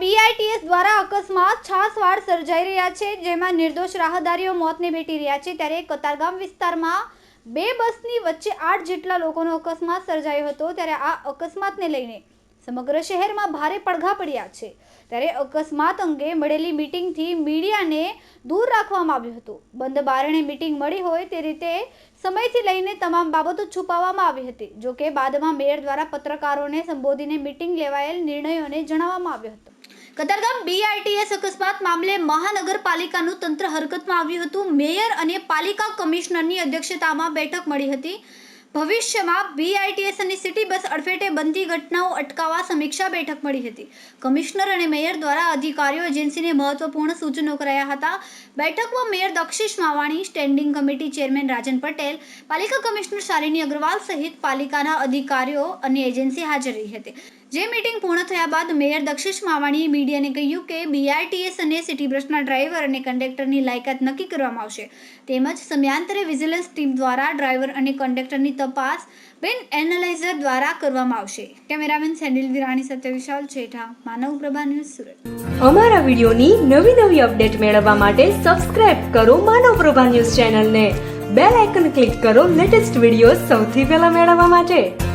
બીઆઈટીએસ દ્વારા અકસ્માત છાસવાડ સર્જાઈ રહ્યા છે, જેમાં નિર્દોષ રાહદારીઓ મોતને ભેટી રહ્યા છે. ત્યારે કતારગામ વિસ્તારમાં બે બસની વચ્ચે આઠ જેટલા લોકોનો અકસ્માત સર્જાયો હતો. ત્યારે આ અકસ્માતને લઈને સમગ્ર શહેરમાં ભારે પડઘા પડ્યા છે. ત્યારે અકસ્માત અંગે મળેલી મીટિંગથી મીડિયાને દૂર રાખવામાં આવ્યું હતું. બંધ બારણે મીટિંગ મળી હોય તે રીતે સમયથી લઈને તમામ બાબતો છુપાવવામાં આવી હતી જોકે બાદમાં મેયર દ્વારા પત્રકારોને સંબોધીને મીટિંગ લેવાયેલ નિર્ણયોને જણાવવામાં આવ્યો હતો. કતારગામ બીઆરટીએસ અકસ્માત મામલે મહાનગરપાલિકાનું તંત્ર હરકતમાં આવ્યું હતું. મેયર અને પાલિકા કમિશનરની અધ્યક્ષતામાં બેઠક મળી હતી. ભવિષ્યમાં બીઆઈટીએસ અને સિટી બસ અડફેટે બનતી ઘટનાઓ અટકાવવા સમીક્ષા બેઠક મળી હતી. કમિશનર અને મેયર દ્વારા અધિકારીઓ એજન્સીને મહત્વપૂર્ણ સૂચનો કરાયા હતા. બેઠકમાં mayor Dakshesh Mavani, standing committee chairman Rajan Patel, પાલિકા કમિશનર શાલિની અગ્રવાલ સહિત પાલિકાના અધિકારીઓ અને એજન્સી હાજર રહી હતી. જે મીટિંગ પૂર્ણ થયા બાદ મેયર દક્ષિશ માવાણીએ મીડિયાને કહ્યું કે બીઆરટીએસ અને સિટી બસના ડ્રાઈવર અને કંડક્ટરની લાયકાત નક્કી કરવામાં આવશે. તેમજ સમયાંતરે વિજિલન્સ ટીમ દ્વારા ડ્રાઈવર અને કંડક્ટરની તપાસ બેન એનાલાઇઝર દ્વારા કરવામાં આવશે. કેમેરામેન સેન્ડિલ વિરાણી સાથે વિશાલ છેઠા, માનવ પ્રભા ન્યૂઝ સુરત. અમારા વિડીયોની નવી નવી અપડેટ મેળવવા માટે સબસ્ક્રાઇબ કરો માનવ પ્રભા ન્યૂઝ ચેનલને. બેલ આઇકન ક્લિક કરો લેટેસ્ટ વીડિયો સૌથી પહેલા મેળવવા માટે.